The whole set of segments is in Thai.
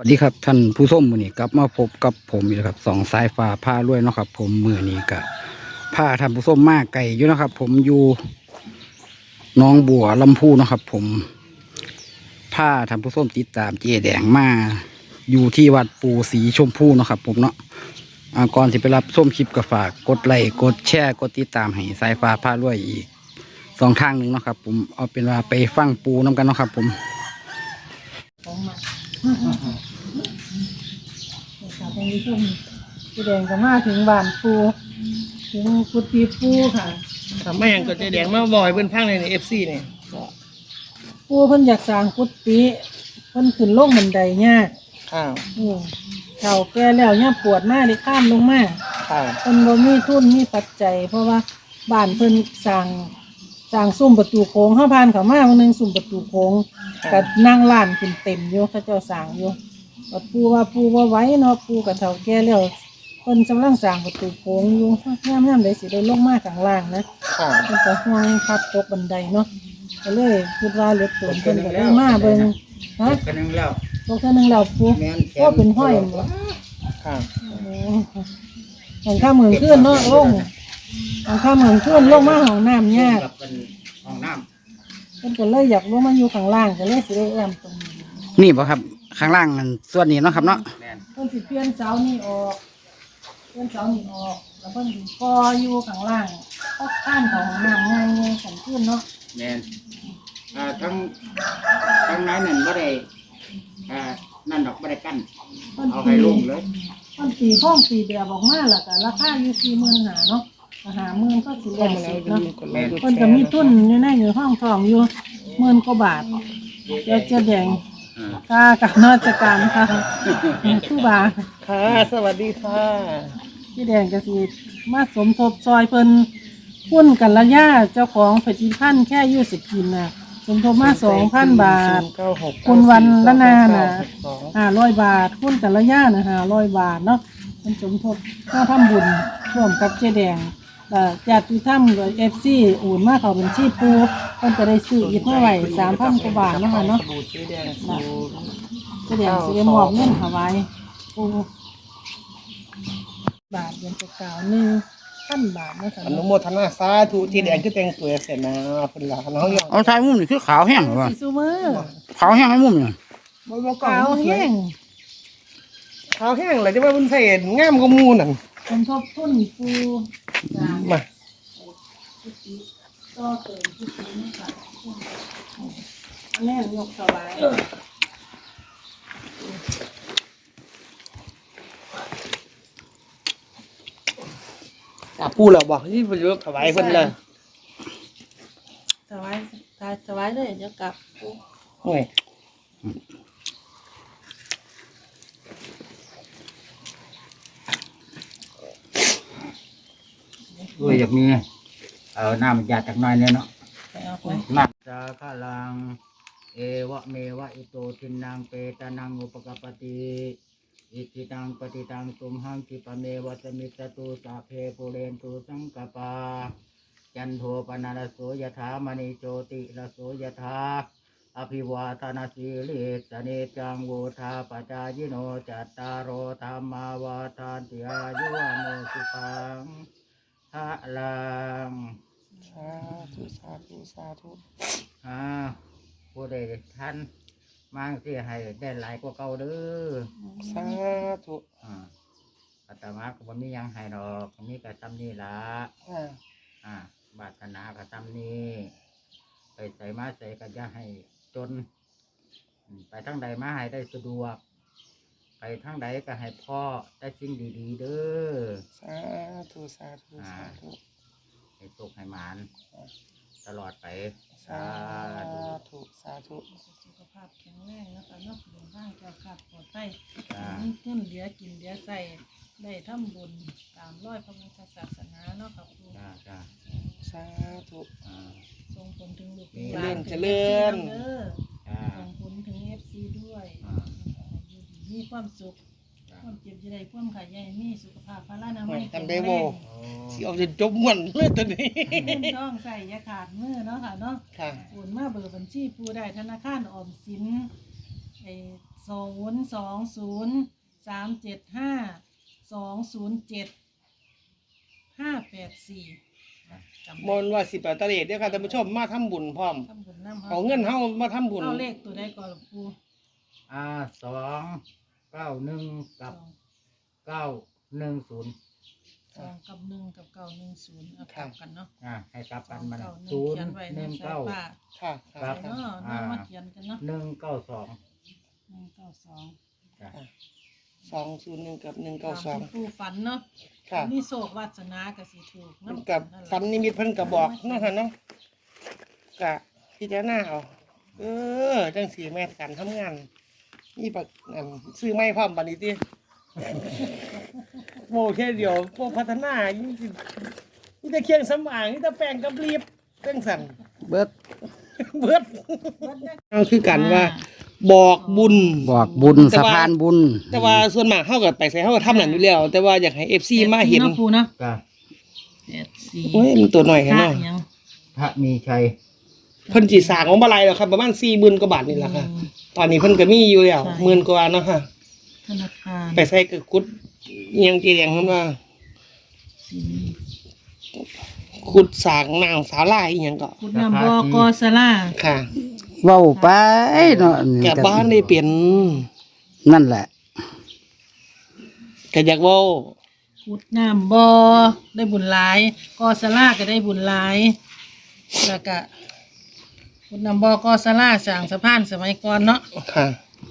สวัสดีครับท่านผู้ชมมือนี้กลับมาพบกับผมอีกแล้วครับสองสายฟ้าผ้ารวยเนาะครับ ผมมือนี้กับผ้าท่านผู้ชมมากไก่อยู่เนาะครับ ผมอยู่หน้องบัวลำพูเนาะครับ ผมผ้าท่านผู้ชมติดตามเจแดงมาอยู่ที่วัดปูสีชมพูเนาะครับ ผมเนาะอ่าก่อนที่ไปรับส้มคลิปก็ฝากกดไลค์กดแชร์กดติดตามให้สายฟ้าผ้ารวยอีกสองทางหนึ่งเนาะครับ ผมเอาเป็นว่าไปฟังปูน้กันเนาะครับ ผม ของมาค่ะตรงนี้ ช่วงพี่แดงก็มาถึงบ้านปูถึงกุฏิปูค่ะ ทำไม่ยังก็จะแดงมาบ่อยเพิ่นพังในเอฟซีเนี่ยปูเพิ่นอยากสร้างกุฏิเพิ่นขึ้นลงบันไดยากข้าวอืมเฒ่าแก่แล้วเนี่ยปวดมากเลยข้ามลงมาข้าวเพิ่นบ่มีทุนมีปัจจัย เพราะว่าบ้านเพิ่นสร้างสร้างซุ้มประตูโค้งเฮาผ่านเข้ามาวันหนึงซุ้มประตูโค้งก็นั่งล้านขึ้นเต็มอยู่เขาเจ้าสร้างอยู่ บัดปูว่าปูบ่ไหวเนาะปูก็เฒ่าแก่แล้วเพิ่นกำลังสร้างประตูโค้งอยู่ยามๆได้สิได้ลงมาข้างล่างนะข้าวเพิ่นก็ห่วงพัดตกบันไดเนาะก็เลยคิดว่าเหลือตัวเพิ่นก็เลยมาเบิ่งฮะกันนึงแล้วตกเท่านึงแล้วปูแม่นแขนก็เป็นห้อยหมดข้าวหลังข้าเหมือนขึ้นเนาะลงหลังข้าเหมือนขึ้นลงมาห้องน้ำยากกับเป็นห้องน้เพิ่นก็เลยอยากลงมาอยู่ข้างล่างก็เลยสิได้แอมตรงนี้ำนี่ป่ะครับ ข้างล่างนั่นส่วนนี้เนาะครับเนาะเพิ่นสิเปลี่ยนเสานี่ออกเปลี่ยนเสานี่ออก แล้วเพิ่นสิก่ออยู่ข้างล่างก็ข้ามของห้องน้ำง่ายง่ายขันขึ้นเนาะแม่นอ่าทั้งทั้งนั้นนั่นบ่ได้อ่านั่นดอกบ่ได้กั้นเพิ่นเอาตีให้ลงเลยเพิ่นตีห้องตีแบบออกมาแล้วก็ราคาอยู่สี่หมื่นหาเนาะหาหมื่นก็สิเข้าแล้วมาแล้วสิจะเนาะมีคนไลค์กดเพิ่นแชก็ร์มีทุนอยู่ในอยู่ห้องทองอยู่หมื่นกว่าบาทเดี๋ยวจะแดงอ่า ค่ากับนอราชการค่ะครู่บาค่ะ สวัสดีค่ะพี่แดงกสิมาสมทบซอยเพิ่นหุ้นกันละย่าเจ้าของผลิตภัณฑ์แค่ยี่สิบกินน่ะสมทบมาสองพันบาท คุณวันละนาน่ะห้าร้อยบาทหุ้นกันละย่าน่ะห้าร้อยบาทเนาะมันสมทบค่าทำบุญร่วมกับเจ๊แดง แต่ญาติธรรมกับเอฟซีโอุ่นมาเขาเป็นชีพปูเพิ่นจะได้ซื้ออีกเมื่อไหร่สามพันกว่าบาทเนาะค่ะเนาะบูชื่อแดงสูงเจ๊แดงสิได้มอบเงินถวายปูบาทเดือนจะกล่าวหนึ่งพันบาทเนาะค่ะอนุเนาะโมทนาสาธุที่แดงคือแต่งตัวเสร็จนะเพิ่นละน้องยังเอาชายมุมนี่คือขาวแห้งเหรอวะสีซูมือขาวแห้งไอ้มุมนี่บ่บ่ขาวแห้งขาวแห้งเลยจะว่าเพิ่นใส่งามกว่าหมู่นั่น สมทบทุนปูจ้ามาก็เติมที่ซื้อนะคะอันนี้ยกสบายอะปูแล้วบอกที่เพิ่นยกถวายเพิ่นเลยสบายสบายเลยเดี๋ยวกลับโอ้ย วยอยากมี เอาน้ำยาจากหน้อยเนี่ยเนาะไปเอาไปนักจาขลัง เอวะเมวะอิโตทินังเปตานังอุปกปปติ อิจิตังปฏิตังตุมหังคิปะเมวะสมิจจตุสาเพปุเรนตุสังกปา จันโทปนารโสยถามณีโจติรโสยถาอภิวาทนาสีลิสเนจังวูธาปจายโนจัตตารโอธรรมาวาทานติอายุวโนสุขัง พระลังสาธุสาธุสาธุอ่าผู้ใดท่านมางเสียให้ได้หลายกว่าเก่าเด้อสาธุอ่าอาตมาก็บ่มีหยังให้ดอกมีแต่ตำนี้ละอ่าอ่าบาสนาก็ตำนี้ไปใส่มาใส่ก็จะให้จนอืมไปทั้งใดมาให้ได้สะดวก ไปทั้งใดก็ให้พ่อได้สิ่งดี ๆ เด้อ สาธุสาธุสาธุให้ตกให้หมาน ตลอดไป สาธุสาธุ สุขภาพแข็งแรงนะคะเนาะเดินทางแก้ขาดปลอดภัยจ้า มีเงินเหลือกินเหลือใส่ได้ทำบุญตามร้อยพระพุทธศาสนาเนาะค่ะครูจ้าจ้าสาธุ อ่า ส่งผลถึงลูกเจหริลาญนเจริญเด้อจ้าส่งผลถึงเอฟซีด้วย อ่าอยู่ดี มีความสุขจ้าความเจ็บจะได้ความขายใหญ่มีสุขภาพพลานามัยทำได้บ่โอ้สิเอาจะจบม่วนเลยตัวนี้เงินต้องใส่อยาขาดมือเนาะค่ะเนาะค่ะโอนมาเบอร์บัญชีผู้ได้ธนาคารออมสินไอ้ศูนย์สองศูนย์สามเจ็ดห้าสองศูนย์เจ็ดห้าแปดสี่จำมนต์ว่าสิบแปดตะเลดเด้อค่ะท่านผู้ชมมาทำบุญพร้อมทำบุญน้ำเอาเงินเฮามาทำบุญเอาเลขตัวใดก่อนหลวงปู่ อ่าสองเก้าหนึ่งสกับองเก้าหนึ่งศูนย์สองกับหนึ่งกับเก้าหนึ่งศูนย์เอากลับกันเนาะอ่าให้กลับสกัอนงมาเก้าหนึ่งศูนเขียย์นไว้หนึ่งในสายเก้าฟ้า ค่ะครัค่ะบ เนาะน้องมาเขียนกันเนาะหนึ่งเก้าสองหนึ่งเก้าสองจ้ะสองศูนย์หนึ่งกับหนึ่งเก้าสองตมที่ปู่ฝันเนาะค่ะมีโศกวาสนากับสิถูกมันน้ำกับนั่นแหละฝันนิมิตเพิ่นก็บอกเนาะค่ะเนาะกะพิจารณาเอาเออจังสีแม่นกันทำงาน นี่ปักอันซื้อไม่พร้อมบัดนี้ติโมแค่เดียวพวกพัฒนายิ่งสินี่แต่เคียงสำอางนี่แต่แป้งกับรีบเรื่องสั่นเบิดเบิดเอาคือกันว่า บอกบุญ บอกบุญแต่สะว่าพานบุญ แต่ว่าส่วนมากเฮาก็ไปใส่เฮาก็ทำนั่นอยู่แล้ว แต่ว่าอยากให้ FC มาเห็นเนาะปู่เนาะจ้ะแปดสี่โอ้ยมันตัวหน่อยพแค่ระเนาะยังพระมีชัย เพิ่นสิสร้างของบ่หลายแล้วครับ ประมาณ40,000กว่าบาทนี่แหละค่ะอืมตอนนี้เพิ่นก็มีอยู่แล้วใช่ หมื่นกว่าเนาะค่ะ ธนาคารไปใส่กระกุดอิหยังจีแดงเพิ่นว่าขุดสร้างนางสาลายอีหยังก็คุณนำบอกอสลาค่ะเว้าไปเนาะแกบ้านได้เปลี่ยนนั่นแหละก็อยากเว้าพุดน้ำบอได้บุญหลายกอสลาก็ได้บุญหลายแล้วก็ พุดน้ำบอกอสลาสร้างสะพานสมัยก่อนเนาะค่ะ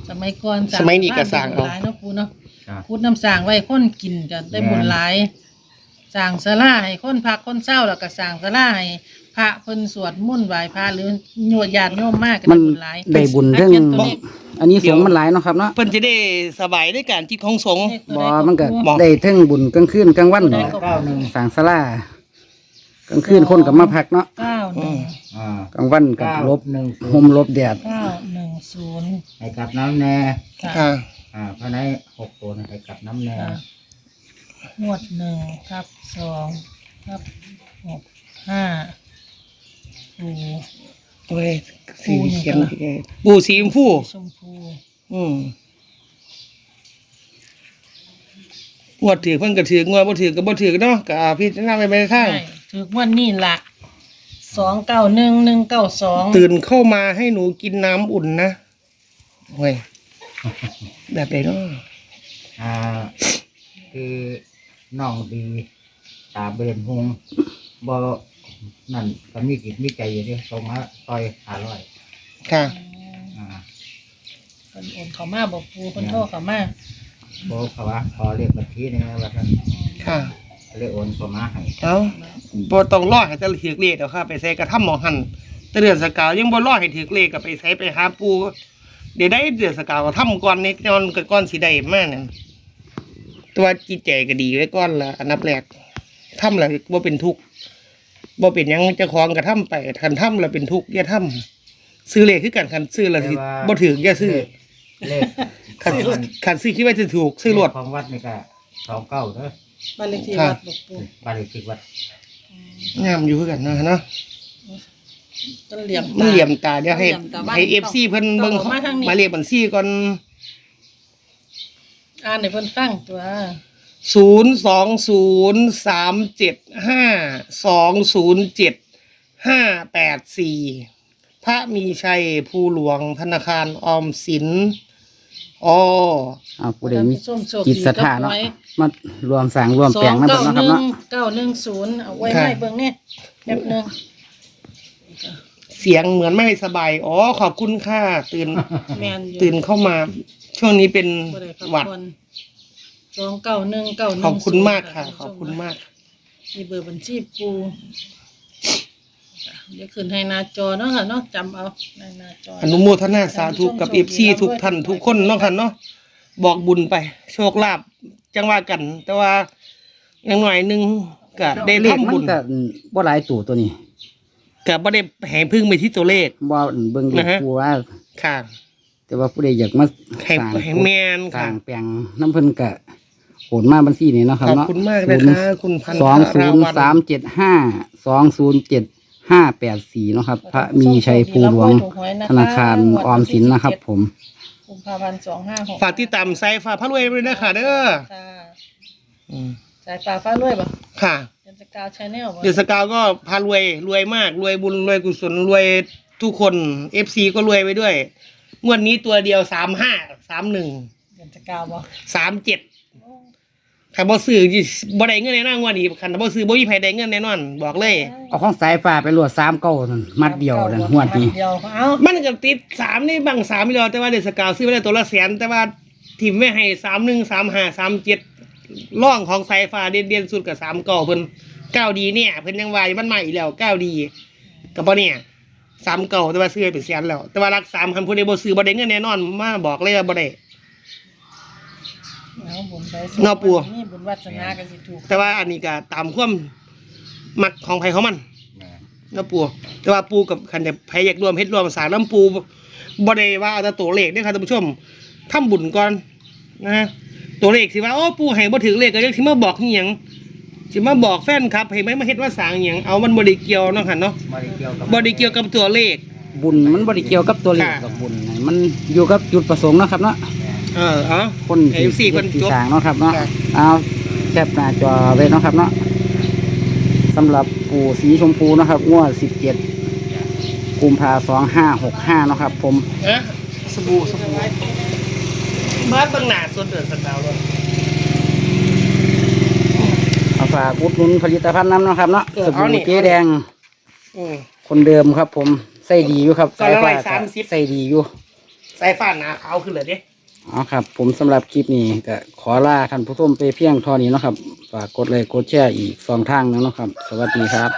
สมัยก่อนสมัยนี้ก็สร้างได้บุญหลายเนาะปูเนาะจ้ะพุดน้ำสร้างไว้คนกินก็ได้บุญหลายสร้างสลาให้คนพักคนเศร้าแล้วก็สร้างสลาให้พระเพิ่นสวดมนต์ไหว้พระหรือโยดญาติโยมมากก็มัได้นบุญหลายได้บุญเรื่องเขียนตัวเลขอันนี้สงฆ์มันหลายเนาะครับเนาะเพิ่นจะได้สบายในการจิตของสงฆ์ เลขตัวบ่ใดมันก็ปูบ่ได้เทั้งบุญกลางคืนกลางวันได้เนาะก็เก้าหนึ่งสร้างศาลา กลางคืนคนก็มาพักเนาะเก้าหนึ่งอ่ากลางวันก็เก้าลบหนึ่งศูห่นมย์ลบแดดเก้าหนึ่งศูนย์ให้กลับน้ำแน่ค่ะ อ่าภายในหกตัวให้กลับน้ำแน่ค่ะงวดหนึ่งครับสองครับหกห้าปูโอ้ยสีปูนี่เขียนก็ล่ะปูสีชมพูชมพูอืมงวดถือเพิ่นก็ถืองวดบ่ถือก็บ่ถือเนาะก็พิจารณาไปไปทาง ใช่ ถือวันนี้ละสองเก้าหนึ่งหนึ่งเก้าสองตื่นเข้ามาให้หนูกินน้ำอุ่นนะเว้ยแบบไหนเนาะอ่า คือน้องดี ตาเบนหงบ่นั่นก็มีกิจมีใจอยู่เดิส่งมาต่อยหาร้อยค่ะ อ่าคนโอนเขามาบอกปูคนโทรเขามาโบเขาว่าขอเรียกบัญชีนี่นะว่าท่านค่ะ เรียกโอนเข้ามาให้เอาบ่ต้องรอให้จะถือเลขเอาค่ะไปใส่กระทำหมองหันแต่เดือนสกาวยังบ่รอให้ถือเลขก็ไปใส่ไปหาปูเดี๋ยวได้เดือนสกาวก็ทำก่อนนี่ก่อนก็ก่อนสิได้มานั่นแต่ว่าจิตใจก็ดีไว้ก่อนละอันดับแรกทำแล้วบ่เป็นทุกข์บ่เป็นหยังเจ้าของก็ทำไปคันทำแล้วเป็นทุกข์อย่าทำซื้อเลขคือกันคันซื้อแล้วสิบ่ถืออย่าซื้อเลขคันคันซื้อคิดว่าจะถูกซื้อรวด ของวัดนี่ก็ สองเก้าเด้อบ้านเลขที่ค่ะวัดบอกปูบ้านเลขที่วัดงามอยู่คือกันนะเนาะต้นเหลี่ยมมันเหลี่ยมตาเดี๋ยวให้เหลี่ยมตาบ้านให้ FC เพิ่นเบิ่งต้องออกมาทางนี้ หมายเลขบัญชีก่อนอ่านในเพิ่นฟังตัวศูนย์สองศูนย์สามเจ็ดห้าสองศูนย์เจ็ดห้าแปดสี่พระมีชัยภูหลวงธนาคารออมสิน อ๋อเอาผู้ใดมีส้มโชคจิตศรัทธาเนาะมารวมสร้างรวมแปลงนำสองเนาะคเก้ารับหนึ่เนาะงเก้าหนึ่งศูนย์เอาไว้ให้เบิ่งเนี่ยแป๊บหนึงเสียงเหมือนไม่สบาย อ๋อ ขอบคุณค่ะ ตื่นแมนอยู่ตื่นเข้ามา ช่วงนี้เป็นบ่ได้พักหวัดผ่อนสองเก้าหนึ่งเก้าหนึ่งขอบคุณมากค่ะ ขอบคุณมาก มีเบอร์บัญชีปู เดี๋ยวขึ้นให้หน้าจอเนาะค่ะเนาะจำเอาในหน้าจออนุโมทนาสาธุกับเอฟซีทุกท่านทุกคนเนาะค่ะเนาะบอกบุญไป โชคลาภจังว่ากัน แต่ว่าอย่างหน่อยหนึงก็ได้เลขทำมับุนญก็บ่หลายตัวตัวนี้ก็บ่ได้แห่พึ่งไปที่ตัวเลข บ่เบิ่งเลขนะฮะผู้ว่า ค่ะแต่ว่าผู้ใดอยากมาให้สร้างให้แมนสร้าค่ะ งแปลงน้ำเพิ่นก็โอนมาบัญชีนี้เนาะครับขอบเนาะคุณมากนะคะ คุณพันสองธศูรานย์วัสามเจ็ดห้าสองศูนย์เจ็ด ห้าแปดสี่เนาะครับ พระมีชัยภูหลวง ธนาคารออมสินนะครับ ผมกุมภาพันธ์สองห้าหกฝากติดตามสายฟ้าพระรวยด้วยนะคะเด้อค่ะอืมสายฟ้าฟ้ารวยปะค่ะเดือนสกาวชาแนลปะเดือนสกาวก็พารวยรวยมาก รวยบุญรวยกุศลรวยทุกคนเอฟซีก็รวยไปด้วยงวดนี้ตัวเดียวสามห้าสามหนึ่งเดือนสกาวปะสามเจ็ด ขันบ่ซื้อจิบ่ได้เงินแน่นอนงวดนี้ขันบ่ซื้อบ่มีไผได้เงินแน่นอน บอกเลย เอาของสายฟ้าไปรวดสามเก้านั่นมัดเดียวนั่นหวดนี้มัเดียวเอามันก็ติดสามนี่บังสามไม่รอแต่ว่าเดือนสกาวซื้อไปได้ตัวละแสนแต่ว่าทีมไม่ให้สามหนึ่งสามห้าสามเจ็ดร่องของสายฟ้าเด่นเด่นสุดกับสามเก่าเพิ่นเก้าดีเนี่ยเพิ่นยังวายมันใหม่อีกแล้วเก้าดีกับบ่เนี่ยสามเก่าแต่ว่าซื้อไปเป็นแสนแล้ว แต่ว่ารักสามคันผู้ใดบ่ซื้อบ่ได้เงินแน่นอนมาบอกเลยว่าบ่ได้ เอาบุญไปเงาปูนี่บุญวัฒนากันสิถูกแต่ว่าอันนี้ก็ตามความมักของไผของมันนะปูแต่ว่าปูกับคันจะไผอยากรวมเฮ็ดรวมสร้ารน้ำปูบ่ได้ว่าเอาแต่ตัวเลขเด้อครับท่านผู้ชมทำบุญก่อนนะฮะตัวเลขสิว่าโอ้ปูให้บ่ถึงเลขก็ยังสิมาบอกอีหยังสิมาบอกแฟนครับให้ไหมมาเฮ็ดว่าสร้างหยังเอามันบ่ได้เกี่ยวเนาะค่ะเนาะบ่ได้เกี่ยวกับบ่ได้เกี่ยวกับตัวเลข บุญมันบ่ได้เกี่ยวกับตัวเลขค่ะ กับบุญนะมันอยู่กับจุดประสงค์เนาะครับเนาะ เออเอา คนเอฟซีคนที่จบสร้างเนาะครับเนาะค่ะเอาแคปหน้าจอไว้เนาะครับเนาะสำหรับปู่สีชมพูเนาะครับงวดสิบเจ็ดกุมภาสองห้าหกห้าเนาะครับ ผมเอ๊ะสบู่สบู่บ้านบางหนาส่วนเดือดสกาวเลยเอาฝากอุดหนุนผลิตภัณฑ์น้ำเนาะครับเนาะเออสบู่เอานี่เจ๊แดง อืม คนเดิมครับ ผมใส่ดีอยู่ครับก็ละร้อยฟ้สามสิบ ใส่ดีอยู่ สายฟ้าหนาขาวขึ้นเลยเด้ อ๋อครับ ผมสำหรับคลิปนี้ก็ขอลาท่านผู้ชมไปเพียงเท่านี้นะครับฝากกดไลค์กดแชร์อีกสองทางนึงนะครับ สวัสดีครับ